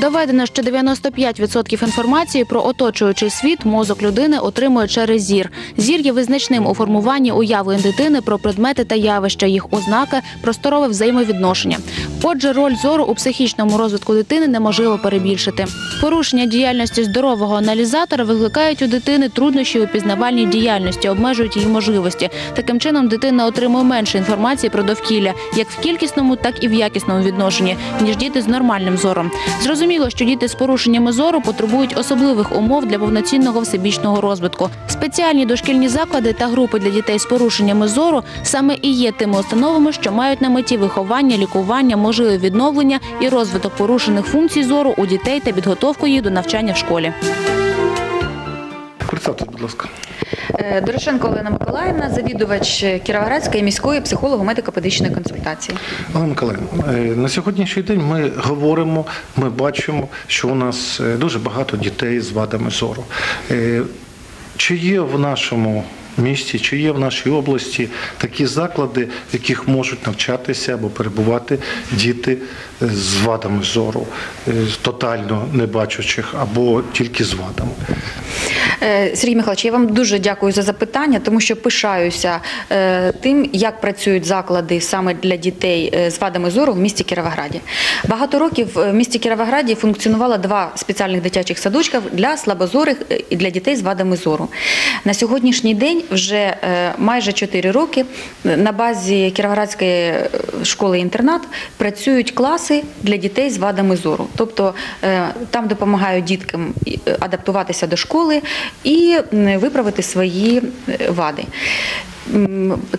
Доведено, що 95% інформації про оточуючий світ мозок людини отримує через зір. Зір є визначним у формуванні уявлень дитини про предмети та явища, їх ознаки, просторове взаємовідношення. Отже, роль зору у психічному розвитку дитини неможливо перебільшити. Порушення діяльності здорового аналізатора викликають у дитини труднощі у пізнавальній діяльності, обмежують її можливості. Таким чином, дитина отримує менше інформації про довкілля, як в кількісному, так і в якісному відношенні, ніж діти з нормальним зором. Зрозуміло, що діти з порушеннями зору потребують особливих умов для повноцінного всебічного розвитку. Спеціальні дошкільні заклади та групи для дітей з порушеннями зору саме і є тими установами, що мають на меті виховання, лікування, можливе відновлення і розвиток порушених функцій зору у дітей та підготовку їх до навчання в школі. Представте, будь ласка. Е, Дорошенко Олена Миколаївна, завідувач Кіровоградської міської психолого-медико-педичної консультації. Олена Миколаївна, е, на сьогоднішній день ми говоримо, ми бачимо, що у нас е, дуже багато дітей з вадами зору. Чи є в нашому місті, чи є в нашій області такі заклади, в яких можуть навчатися або перебувати діти е, з вадами зору, е, тотально небачучих або тільки з вадами? Е, Сергій Михайлович, я вам дуже дякую за запитання, тому що пишаюся тим, як працюють заклади саме для дітей з вадами зору в місті Кіровограді. Багато років в місті Кіровограді функціонувало два спеціальних дитячих садочка для слабозорих і для дітей з вадами зору. На сьогоднішній день вже е, майже 4 роки на базі Кіровоградської е, школи-інтернат працюють класи для дітей з вадами зору. Тобто е, там допомагають діткам адаптуватися до школи і виправити свої вади.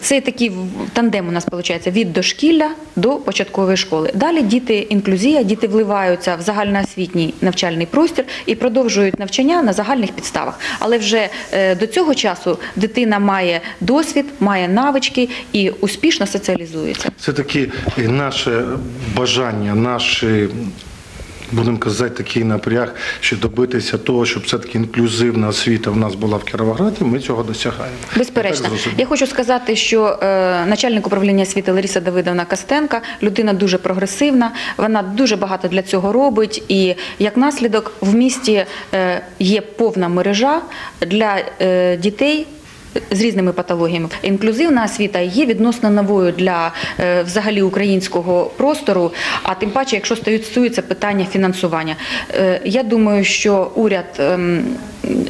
Це такий тандем у нас виходить від дошкілля до початкової школи. Далі діти інклюзія, діти вливаються в загальноосвітній навчальний простір і продовжують навчання на загальних підставах. Але вже е, до цього часу дитина має досвід, має навички і успішно соціалізується. Це такі е, наше бажання, наші. Будемо казати, такий напряг, що добитися того, щоб все-таки інклюзивна освіта в нас була в Кіровограді, ми цього досягаємо. Безперечно, я хочу сказати, що е, начальник управління освіти Лариса Давидовна Костенка людина дуже прогресивна. Вона дуже багато для цього робить, і як наслідок в місті е, є повна мережа для е, дітей. З різними патологіями інклюзивна освіта є відносно новою для е, взагалі українського простору. А тим паче, якщо стосується питання фінансування, Е, я думаю, що уряд ем,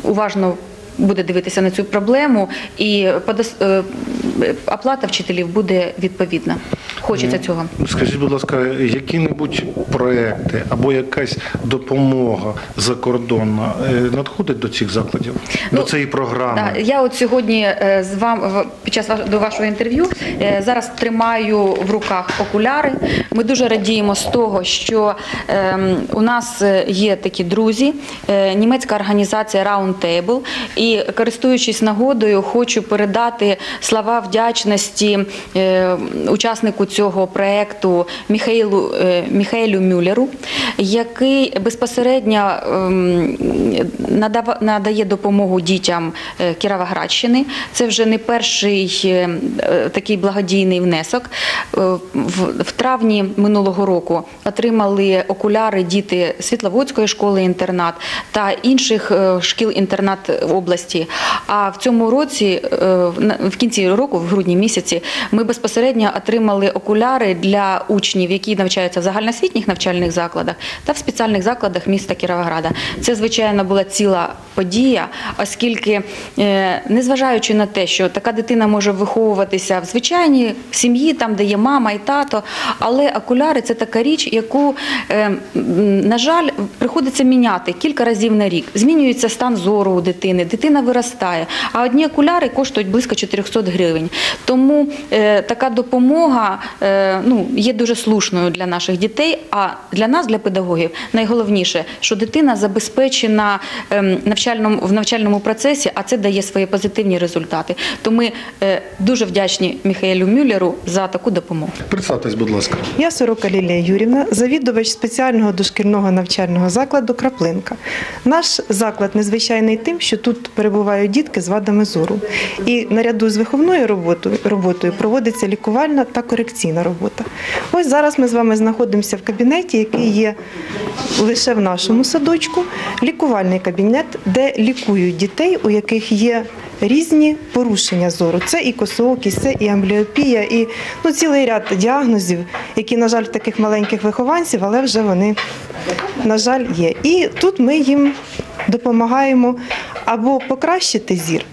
уважно буде дивитися на цю проблему, і е, оплата вчителів буде відповідна. Хочеться цього. Скажіть, будь ласка, які-небудь проекти або якась допомога закордонна е, надходить до цих закладів, до Ну, цієї програми? Да, я от сьогодні е, з вами під час до вашого інтерв'ю зараз тримаю в руках окуляри. Ми дуже радіємо з того, що ем, у нас є такі друзі, німецька організація Roundtable. І користуючись нагодою, хочу передати слова вдячності е, учаснику цього проекту Міхаїлу е, Мюллеру, який безпосередньо ем, надає допомогу дітям е, Кіровоградщини. Це вже не перший такий благодійний внесок. В, травні минулого року отримали окуляри діти Світловодської школи-інтернат та інших е, шкіл-інтернат області. А в цьому році, е, в кінці року, в грудні місяці, ми безпосередньо отримали окуляри для учнів, які навчаються в загальноосвітніх навчальних закладах та в спеціальних закладах міста Кіровограда. Це, звичайно, була ціла подія, оскільки, е, незважаючи на те, що така дитина може виховуватися в звичайній сім'ї, там, де є мама і тато, але окуляри це така річ, яку, е, на жаль, приходиться міняти кілька разів на рік. Змінюється стан зору у дитини, дитина виростає. А одні окуляри коштують близько 400 гривень. Тому е, така допомога е, ну, є дуже слушною для наших дітей. А для нас, для педагогів, найголовніше, що дитина забезпечена ем, навчальному, в навчальному процесі, а це дає свої позитивні результати. То ми е, дуже вдячні Міхаелю Мюллеру за таку допомогу. Представтесь, будь ласка. Я Сорока Лілія Юрівна, завідувач спеціального дошкільного навчального закладу Краплинка. Наш заклад незвичайний тим, що тут перебувають дітки з вадами зору. І наряду з виховною роботою, роботою проводиться лікувальна та корекційна робота. Ось зараз ми з вами знаходимося в кабінеті, який є лише в нашому садочку, лікувальний кабінет, де лікують дітей, у яких є різні порушення зору. Це і косоокість, це і амбліопія, і ну, цілий ряд діагнозів, які, на жаль, в таких маленьких вихованців, але вже вони, на жаль, є. І тут ми їм допомагаємо або покращити зір,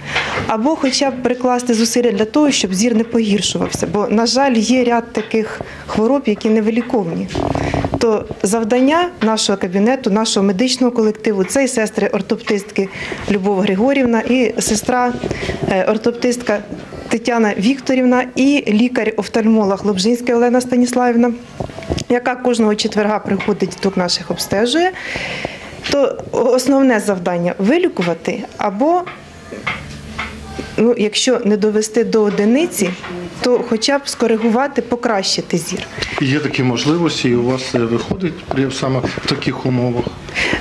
або хоча б прикласти зусилля для того, щоб зір не погіршувався. Бо, на жаль, є ряд таких хвороб, які невиліковні. То завдання нашого кабінету, нашого медичного колективу це і сестри ортоптистки Любов Григорівна, і сестра е, ортоптистка Тетяна Вікторівна, і лікар-офтальмолог Лобжинська Олена Станіславівна, яка кожного четверга приходить діток наших обстежує. То основне завдання вилікувати або ну, якщо не довести до одиниці, то хоча б скоригувати, покращити зір. Є такі можливості, і у вас це виходить саме в таких умовах.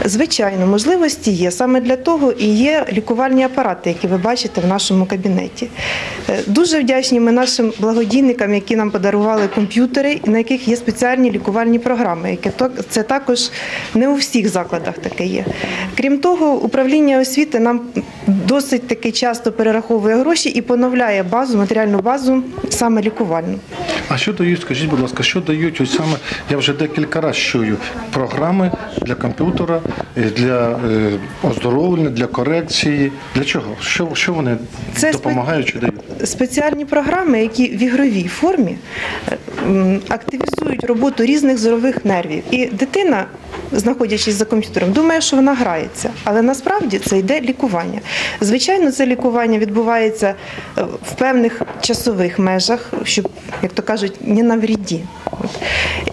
Звичайно, можливості є. Саме для того і є лікувальні апарати, які ви бачите в нашому кабінеті. Е, Дуже вдячні ми нашим благодійникам, які нам подарували комп'ютери, на яких є спеціальні лікувальні програми. Які це також не у всіх закладах таке є. Крім того, управління освіти нам досить таки часто перераховує гроші і поновляє базу, матеріальну базу саме лікувальну. А що дають, скажіть, будь ласка, що дають ось саме, я вже декілька разів чую, програми для комп'ютера, е, для е, оздоровлення, для корекції. Для чого? Що, що вони Це допомагають чи дають? Спеціальні програми, які в ігровій формі е, активізують роботу різних зорових нервів. І дитина, знаходячись за комп'ютером, думає, що вона грається, але насправді це йде лікування. Звичайно, це лікування відбувається е, в певних часових межах, щоб, як то кажуть, не навріді. От.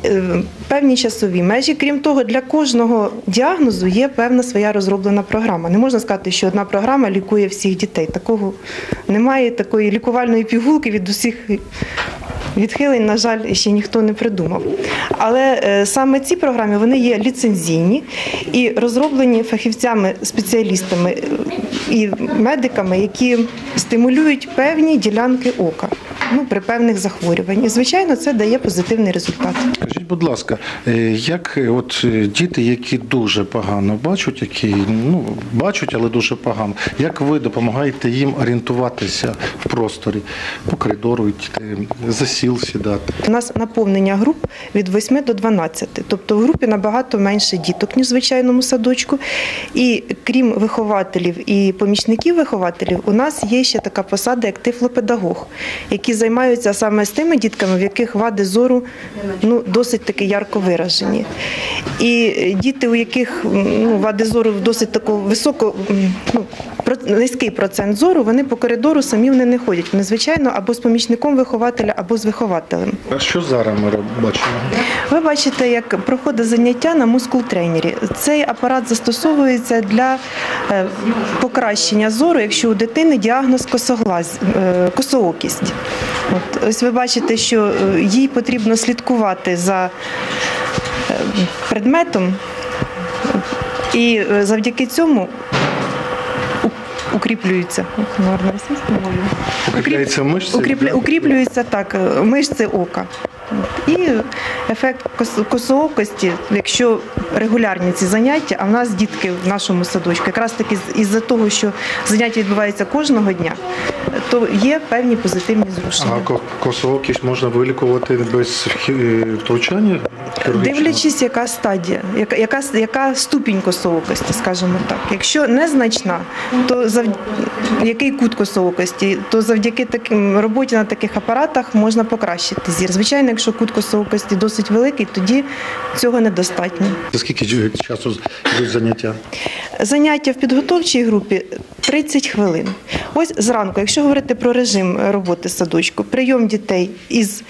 Е, Певні часові межі. Крім того, для кожного діагнозу є певна своя розроблена програма. Не можна сказати, що одна програма лікує всіх дітей. Такого немає такої лікувальної пігулки від усіх відхилень, на жаль, ще ніхто не придумав. Але е, саме ці програми вони є ліцензійні і розроблені фахівцями, спеціалістами е, і медиками, які стимулюють певні ділянки ока ну, при певних захворюваннях. І, звичайно, це дає позитивний результат. Скажіть, будь ласка, е, як е, от е, діти, які дуже погано бачать, які ну бачать, але дуже погано, як ви допомагаєте їм орієнтуватися в просторі по коридору, за сіл сідати? У нас наповнення груп від 8 до 12. Тобто в групі набагато менше діток, ніж в звичайному садочку. І крім вихователів і помічників вихователів, у нас є ще така посада, як тифлопедагог, які займаються саме з тими дітками, в яких вади зору ну, досить таки ярко виражені. І діти, у яких ну, вади зору досить такого високо, ну, низький процент зору, вони по коридору самі вони не ходять. Вони, звичайно, або з помічником вихователя, або з вихователем. А що зараз ми бачимо? Ви бачите, як проходить заняття на мускул-тренері. Цей апарат застосовується для е, покращення зору, якщо у дитини діагноз косоглаз, е, косоокість. От, ось ви бачите, що е, їй потрібно слідкувати за е, предметом, і е, завдяки цьому у- укріплюються. Гарно російською мовою. Укріпляється мишці? Укріпля, да? укріплюються так, мишці ока. І ефект косоокості, якщо регулярні ці заняття, а в нас дітки в нашому садочку, якраз таки із-за того, що заняття відбуваються кожного дня, то є певні позитивні зрушення. А ко- косоокість можна вилікувати без е, втручання? Дивлячись, яка стадія, яка, яка, яка ступінь косоокості, скажімо так. Якщо незначна, то зав... який кут косоокості, то завдяки таким роботі на таких апаратах можна покращити зір. Звичайно, якщо кут косоокості досить великий, тоді цього недостатньо. За скільки часу йдуть заняття? Заняття в підготовчій групі 30 хвилин. Ось зранку, якщо говорити про режим роботи садочку, прийом дітей із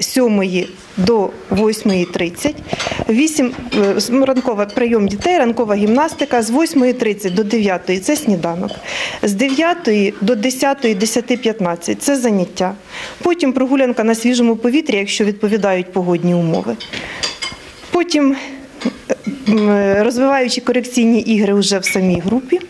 7 до 8.30, 8, е, ранкова прийом дітей, ранкова гімнастика з 8.30 до 9 це сніданок. З 9 до 10, 10.15 це заняття. Потім прогулянка на свіжому повітрі, якщо відповідають погодні умови. Потім м, розвиваючи корекційні ігри вже в самій групі,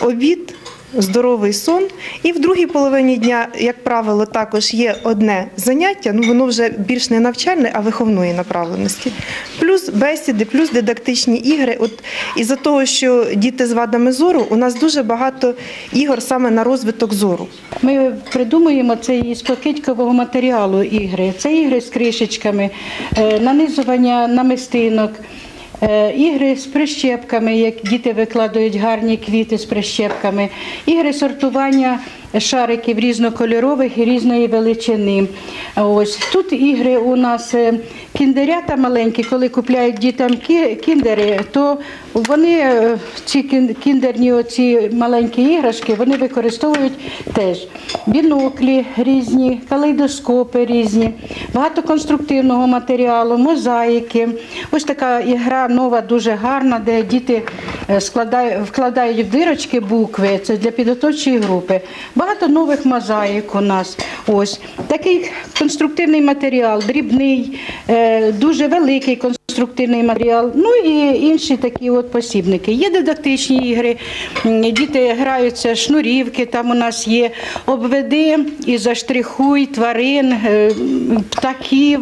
обід, здоровий сон. І в другій половині дня, як правило, також є одне заняття, ну воно вже більш не навчальне, а виховної направленості. Плюс бесіди, плюс дидактичні ігри. От із-за того, що діти з вадами зору, у нас дуже багато ігор саме на розвиток зору. Ми придумуємо це із покидькового матеріалу ігри. Це ігри з кришечками, е, нанизування намистинок, ігри з прищепками, як діти викладають гарні квіти з прищепками, ігри сортування шариків різнокольорових і різної величини. Ось тут ігри у нас е, кіндерята маленькі, коли купляють дітям кіндери, то вони е, ці кіндерні оці маленькі іграшки вони використовують теж біноклі різні, калейдоскопи різні, багато конструктивного матеріалу, мозаїки. Ось така ігра нова, дуже гарна, де діти е, складають, вкладають в дирочки букви. Це для підготовчої групи. Багато нових мозаїк у нас. Ось такий конструктивний матеріал, дрібний, е, дуже великий конструктивний матеріал. Ну і інші такі от посібники. Є дидактичні ігри, діти граються, шнурівки там у нас є, обведи і заштрихуй тварин, е, птахів.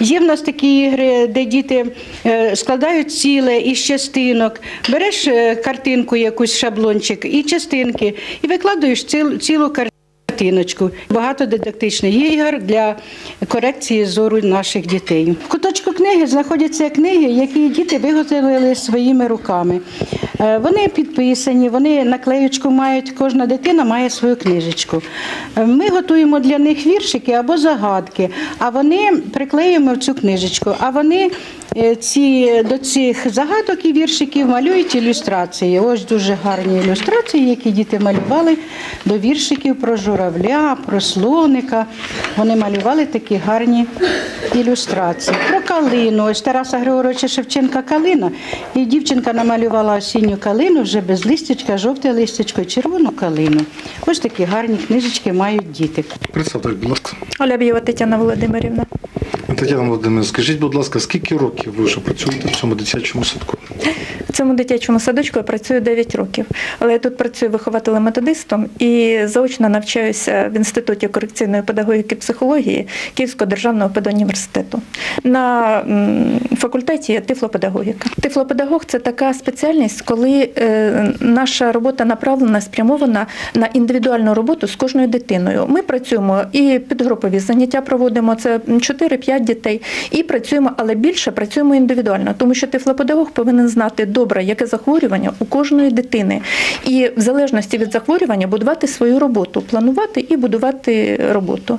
Є в нас такі ігри, де діти е, складають ціле із частинок, береш е, картинку, якусь шаблончик і частинки, і викладаєш цілу, картинку. Багато дидактичних ігор для корекції зору наших дітей. В куточку книги знаходяться книги, які діти виготовили своїми руками. Е, Вони підписані, вони наклеючку мають, кожна дитина має свою книжечку. Е, Ми готуємо для них віршики або загадки, а вони приклеюємо в цю книжечку, а вони е, ці, до цих загадок і віршиків малюють ілюстрації. Ось дуже гарні ілюстрації, які діти малювали до віршиків про журавля, про слоника. Вони малювали такі гарні ілюстрації. Про калину. Ось Тараса Григоровича Шевченка калина. І дівчинка намалювала осінню калину вже без листячка, жовте листячко, червону калину. Ось такі гарні книжечки мають діти. Представте, будь ласка. Оляб'єва Тетяна Володимирівна. Тетяна Володимирівна, скажіть, будь ласка, скільки років ви вже працюєте в цьому дитячому садку? В цьому дитячому садочку я працюю 9 років, але я тут працюю вихователем-методистом і заочно навчаюся в інституті корекційної педагогіки і психології Київського державного педуніверситету. На факультеті є тифлопедагогіка. Тифлопедагог це така спеціальність, коли е, наша робота направлена, спрямована на індивідуальну роботу з кожною дитиною. Ми працюємо і підгрупові заняття проводимо, це 4-5 дітей, і працюємо, але більше працюємо індивідуально, тому що тифлопедагог повинен знати добре, яке захворювання у кожної дитини, і в залежності від захворювання будувати свою роботу, планувати і будувати роботу.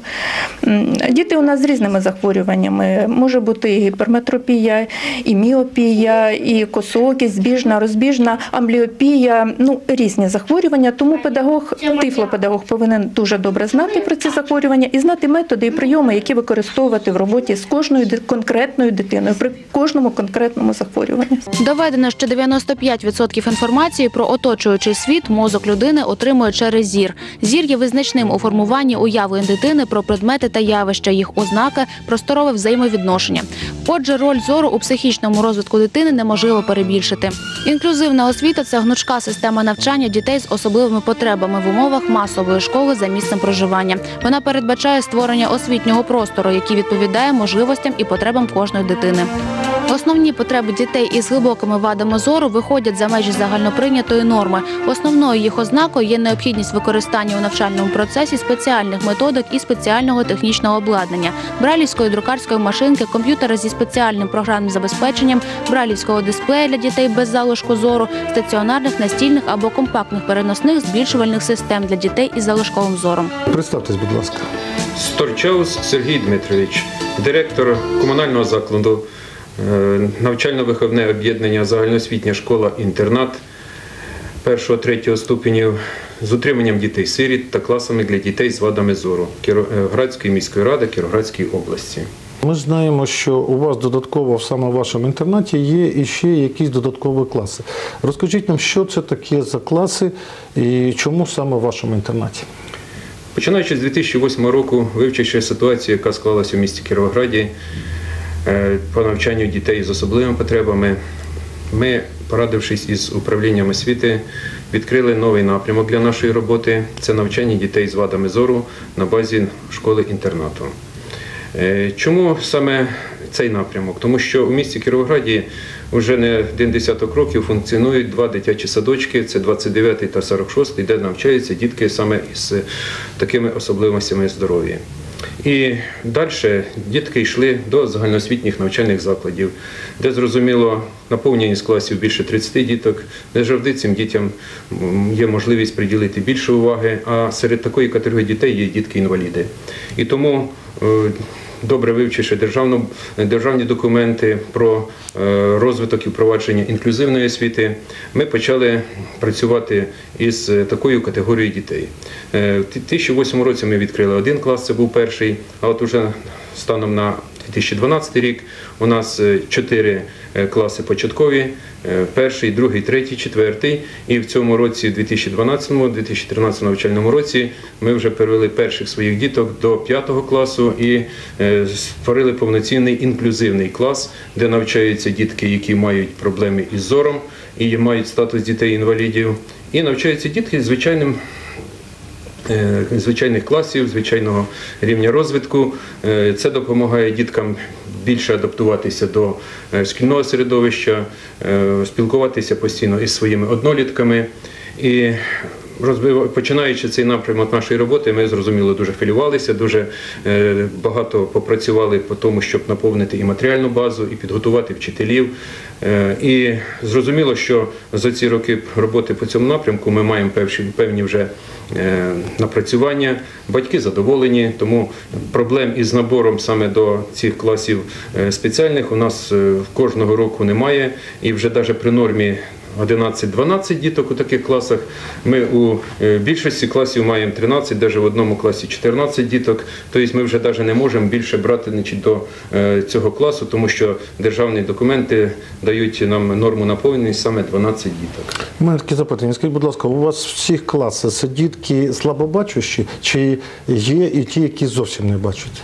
Діти у нас з різними захворюваннями. Може бути і гіперметропія, і міопія, і косоокість, збіжна, розбіжна, амбліопія, ну різні захворювання. Тому педагог, тифлопедагог повинен дуже добре знати про ці захворювання і знати методи і прийоми, які використовувати в роботі з кожною конкретною дитиною при кожному конкретному захворюванні. Доведено, що 95% інформації про оточуючий світ мозок людини отримує через зір. Зір є визначним у формуванні уяви дитини про предмети та явища, їх ознаки, просторове взаємовідношення. Отже, роль зору у психічному розвитку дитини неможливо перебільшити. Інклюзивна освіта це гнучка система навчання дітей з особливими потребами в умовах масової школи за місцем проживання. Вона передбачає створення освітнього простору, який відповідає можливостям і потребам кожної дитини. Основні потреби дітей із глибокими вадами зору виходять за межі загальноприйнятої норми. Основною їх ознакою є необхідність використання у навчальному процесі спеціальних методик і спеціального технічного обладнання, бралівської друкарської машинки, комп'ютера зі спеціальним програмним забезпеченням, бралівського дисплея для дітей без залишку зору, стаціонарних настільних або компактних переносних збільшувальних систем для дітей із залишковим зором. Представтесь, будь ласка. Сторчаус Сергій Дмитрович, директор комунального закладу, навчально-виховне об'єднання загальноосвітня школа-інтернат першого-третього ступенів з утриманням дітей-сиріт та класами для дітей з вадами зору Кіровоградської міської ради Кіровоградської області. Ми знаємо, що у вас додатково саме в вашому інтернаті є і ще якісь додаткові класи. Розкажіть нам, що це таке за класи і чому саме в вашому інтернаті? Починаючи з 2008 року, вивчивши ситуацію, яка склалася у місті Кіровограді е, по навчанню дітей з особливими потребами, ми, порадившись із управлінням освіти відкрили новий напрямок для нашої роботи. Це навчання дітей з вадами зору на базі школи-інтернату. Е, Чому саме цей напрямок? Тому що у місті Кіровограді вже не один десяток років функціонують два дитячі садочки, це 29 та 46, де навчаються дітки саме із такими особливостями здоров'я. І далі дітки йшли до загальноосвітніх навчальних закладів, де зрозуміло наповненість класів більше 30 діток, де завжди цим дітям є можливість приділити більше уваги. А серед такої категорії дітей є дітки-інваліди. І тому е, добре вивчивши державну, державні документи про е, розвиток і впровадження інклюзивної освіти, ми почали працювати із е, такою категорією дітей. Е, В 2008 році ми відкрили один клас, це був перший, а от уже станом на 2012 рік у нас чотири класи початкові, е, перший, другий, третій, четвертий. І в цьому році, 2012-2013 навчальному році, ми вже перевели перших своїх діток до п'ятого класу і е, створили повноцінний інклюзивний клас, де навчаються дітки, які мають проблеми із зором і мають статус дітей-інвалідів. І навчаються дітки звичайним е, звичайних класів, звичайного рівня розвитку. Е, Це допомагає діткам більше адаптуватися до е, шкільного середовища, е, спілкуватися постійно із своїми однолітками. І починаючи цей напрямок нашої роботи, ми зрозуміло дуже хвилювалися, дуже е, багато попрацювали по тому, щоб наповнити і матеріальну базу, і підготувати вчителів. Е, І зрозуміло, що за ці роки роботи по цьому напрямку ми маємо певні, вже е, напрацювання. Батьки задоволені, тому проблем із набором саме до цих класів спеціальних у нас кожного року немає. І вже навіть при нормі 11-12 діток у таких класах. Ми у е, більшості класів маємо 13, навіть в одному класі 14 діток. Тобто ми вже навіть не можемо більше брати значить, до е, цього класу, тому що державні документи дають нам норму наповненість саме 12 діток. У мене таке запитання. Скажіть, будь ласка, у вас всіх класах це дітки слабобачущі, чи є і ті, які зовсім не бачать?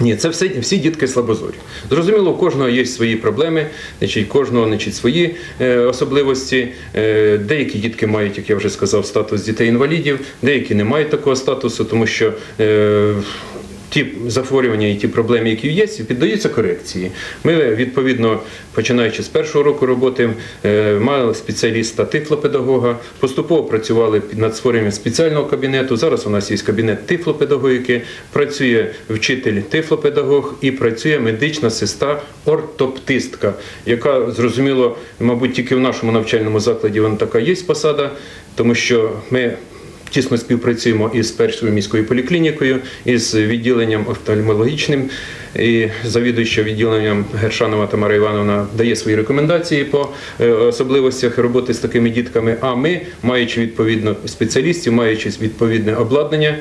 Ні, це все, всі дітки слабозорі. Зрозуміло, у кожного є свої проблеми, значить, кожного значить, свої е, особливості. Е, деякі дітки мають, як я вже сказав, статус дітей-інвалідів, деякі не мають такого статусу, тому що. Е, Ті захворювання і ті проблеми, які є, піддаються корекції. Ми, відповідно, починаючи з першого року роботи, е, мали спеціаліста тифлопедагога, поступово працювали над створенням спеціального кабінету. Зараз у нас є кабінет тифлопедагогіки, працює вчитель тифлопедагог і працює медична сестра ортоптистка, яка зрозуміло, мабуть, тільки в нашому навчальному закладі вона така є посада, тому що ми. Тісно співпрацюємо із першою міською поліклінікою, із відділенням офтальмологічним. І завідуюча відділенням Гершанова Тамара Івановна дає свої рекомендації по е, особливостях роботи з такими дітками. А ми, маючи відповідно спеціалістів, маючи відповідне обладнання,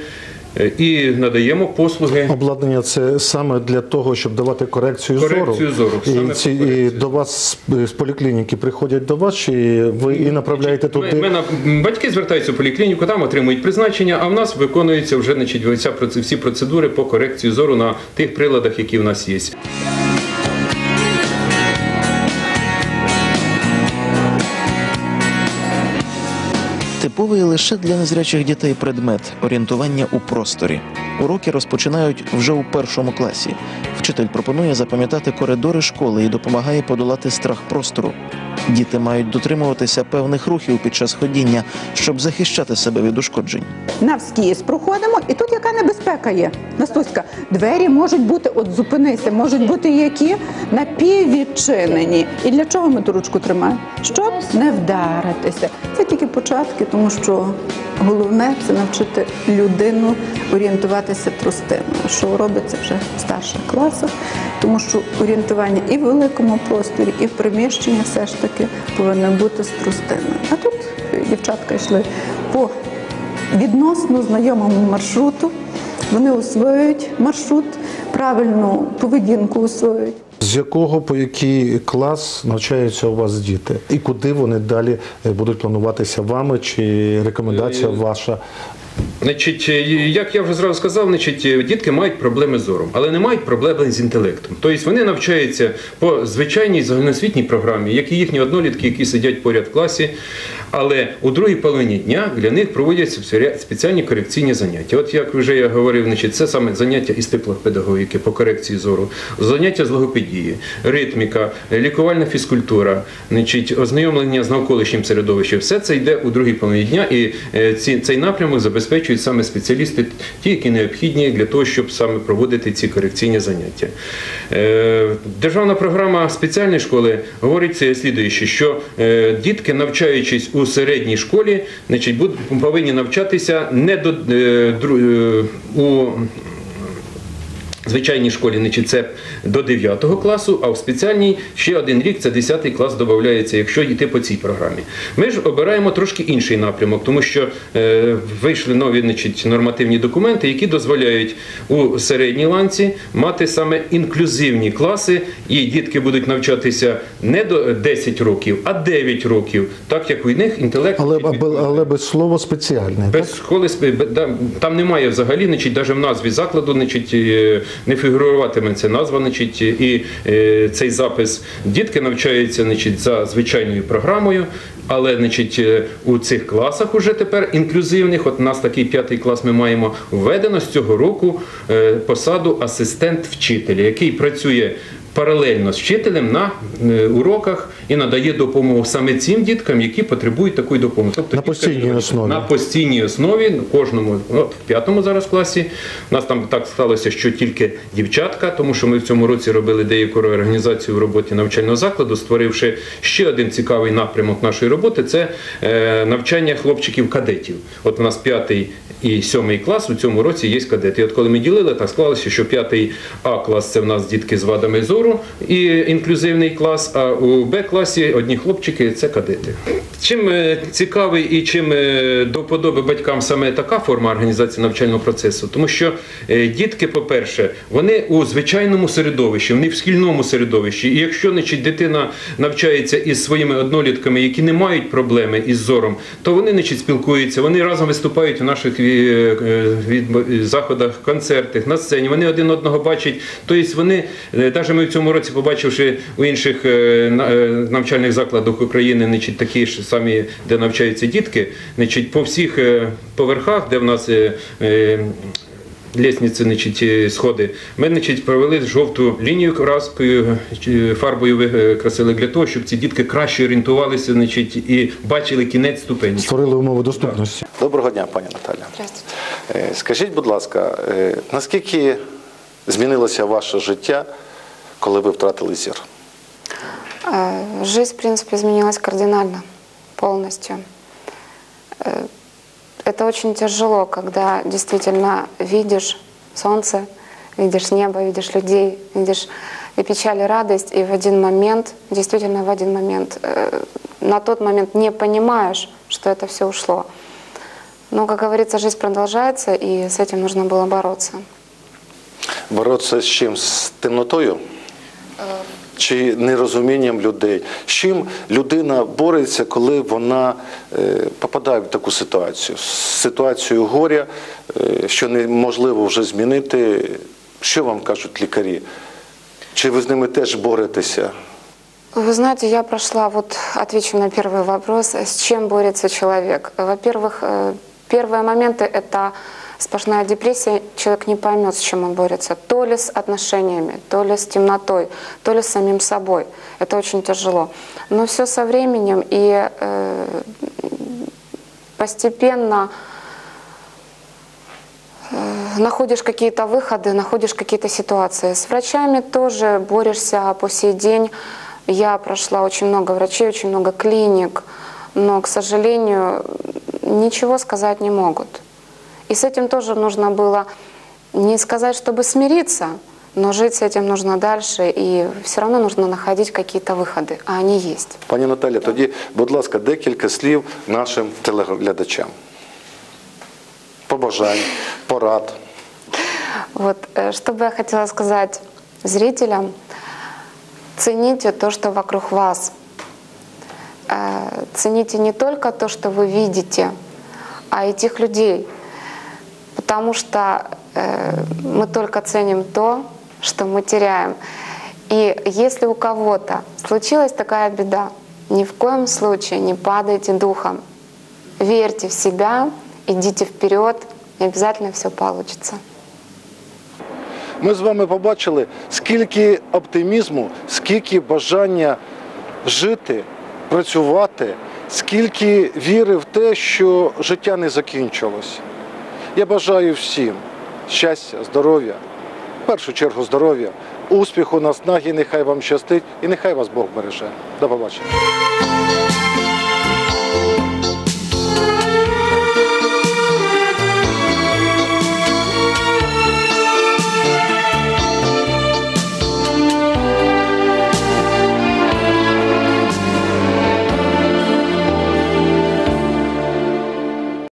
і надаємо послуги. Обладнання це саме для того, щоб давати корекцію, Корекцію зору, І, ці, і до вас з- поліклініки приходять до вас, чи ви і направляєте Ми, туди? ми на- батьки звертаються в поліклініку, там отримують призначення, а в нас виконуються вже значить, всі процедури по корекції зору на тих приладах, які в нас є. Типовий лише для незрячих дітей предмет орієнтування у просторі. Уроки розпочинають вже у першому класі. Вчитель пропонує запам'ятати коридори школи і допомагає подолати страх простору. Діти мають дотримуватися певних рухів під час ходіння, щоб захищати себе від ушкоджень. навскіз проходимо, і тут яка небезпека є. Настуська, двері можуть бути, от зупинися, можуть бути які напіввідчинені. І для чого ми ту ручку тримаємо? Щоб не вдаритися. Це тільки початки, тому що головне це навчити людину орієнтуватися тростиною, що робиться вже в старших класах, тому що орієнтування і в великому просторі, і в приміщенні все ж таки повинно бути з тростиною. А тут дівчатка йшли по відносно знайомому маршруту. Вони освоюють маршрут, правильну поведінку освоюють. З якого по який клас навчаються у вас діти? І куди вони далі е, будуть плануватися вами? Чи рекомендація Е, ваша? Значить, е, як я вже зразу сказав, значить, е, дітки мають проблеми з зором, але не мають проблеми з інтелектом. Тобто вони навчаються по звичайній загальноосвітній програмі, як і їхні однолітки, які сидять поряд в класі. Але у другій половині дня для них проводяться спеціальні корекційні заняття. От як вже я говорив, значить, це саме заняття із теплопедагогіки по корекції зору, заняття з логопедії, ритміка, лікувальна фізкультура, значить, ознайомлення з навколишнім середовищем. Все це йде у другій половині дня, і е, цей напрямок забезпечують саме спеціалісти, ті, які необхідні для того, щоб саме проводити ці корекційні заняття. Е, Державна програма спеціальної школи говорить слідуюче, що е, дітки, навчаючись у середній школі, значить, повинні навчатися не до е, у звичайній школі значить, це до 9 класу, а в спеціальній ще один рік це 10 клас додається, якщо йти по цій програмі. Ми ж обираємо трошки інший напрямок, тому що е, вийшли нові значить, нормативні документи, які дозволяють у середній ланці мати саме інклюзивні класи, і дітки будуть навчатися не до 10 років, а 9 років, так як у них інтелект. Але, але, але без слова спеціальне. так? Без школи спе- там немає взагалі, значить, навіть в назві закладу, значить, е, не фігуруватиме ця назва, значить, і е, цей запис. Дітки навчаються, значить, за звичайною програмою. Але значить, е, у цих класах уже тепер інклюзивних, от у нас такий п'ятий клас ми маємо, введено з цього року е, посаду асистент вчителя, який працює паралельно з вчителем на уроках і надає допомогу саме цим діткам, які потребують такої допомоги. Тобто На постійній живе основі. На постійній основі кожному, от в п'ятому зараз класі. У нас там так сталося, що тільки дівчатка, тому що ми в цьому році робили деяку організацію в роботі навчального закладу, створивши ще один цікавий напрямок нашої роботи це е, навчання хлопчиків-кадетів. От у нас п'ятий і сьомий клас у цьому році є кадети. І от коли ми ділили, так склалося, що п'ятий А клас це в нас дітки з вадами зору і інклюзивний клас, а у Б класі одні хлопчики це кадети. Чим е, цікавий і чим е, до вподоби батькам саме така форма організації навчального процесу, тому що е, дітки, по-перше, вони у звичайному середовищі, вони в шкільному середовищі. І якщо значить, дитина навчається із своїми однолітками, які не мають проблеми із зором, то вони значить, спілкуються, вони разом виступають у наших заходах, концертах, на сцені. Вони один одного бачать. Тобто вони, навіть ми в цьому році, побачивши у інших навчальних закладах України, значить, такі ж самі, де навчаються дітки, значить, по всіх е, поверхах, де в нас е, е, лісниці, значить, сходи, ми значить, провели жовту лінію краскою, фарбою викрасили для того, щоб ці дітки краще орієнтувалися значить, і бачили кінець ступені. Створили умови доступності. Доброго дня, пані Наталя. Е, Скажіть, будь ласка, наскільки змінилося ваше життя, коли ви втратили зір? Э, Жизнь, в принципе, изменилась кардинально, полностью. Э, Это очень тяжело, когда действительно видишь солнце, видишь небо, видишь людей, видишь и печаль, и радость, и в один момент, действительно в один момент, э, на тот момент не понимаешь, что это все ушло. Но, как говорится, жизнь продолжается, и с этим нужно было бороться. Боротися з чим? З темнотою? Чи нерозумінням людей? З чим людина бореться, коли вона е, попадає в таку ситуацію? З ситуацією горя, е, що неможливо вже змінити. Що вам кажуть лікарі? Чи ви з ними теж боретеся? Вы знаете, я прошла, вот отвечу на первый вопрос, с чем борется человек. Во-первых, э, первые моменты – это сплошная депрессия, человек не поймет, с чем он борется. То ли с отношениями, то ли с темнотой, то ли с самим собой. Это очень тяжело. Но все со временем и э, постепенно э, находишь какие-то выходы, находишь какие-то ситуации. С врачами тоже борешься по сей день. Я прошла очень много врачей, очень много клиник, но, к сожалению, ничего сказать не могут. И с этим тоже нужно было не сказать, чтобы смириться, но жить с этим нужно дальше, и все равно нужно находить какие-то выходы, а они есть. Пані Наталя, тоді, будь ласка, декілька слів нашим телеглядачам. Побажань, порад. Вот, э, что бы я хотела сказать зрителям, цените то, что вокруг вас. Э, Цените не только то, что вы видите, а и тех людей, потому что э, мы только ценим то, что мы теряем. И если у кого-то случилась такая беда, ни в коем случае не падайте духом. Верьте в себя, идите вперед, и обязательно все получится. Ми з вами побачили, скільки оптимізму, скільки бажання жити, працювати, скільки віри в те, що життя не закінчилось. Я бажаю всім щастя, здоров'я, в першу чергу здоров'я, успіху, наснаги, нехай вам щастить і нехай вас Бог береже. До побачення.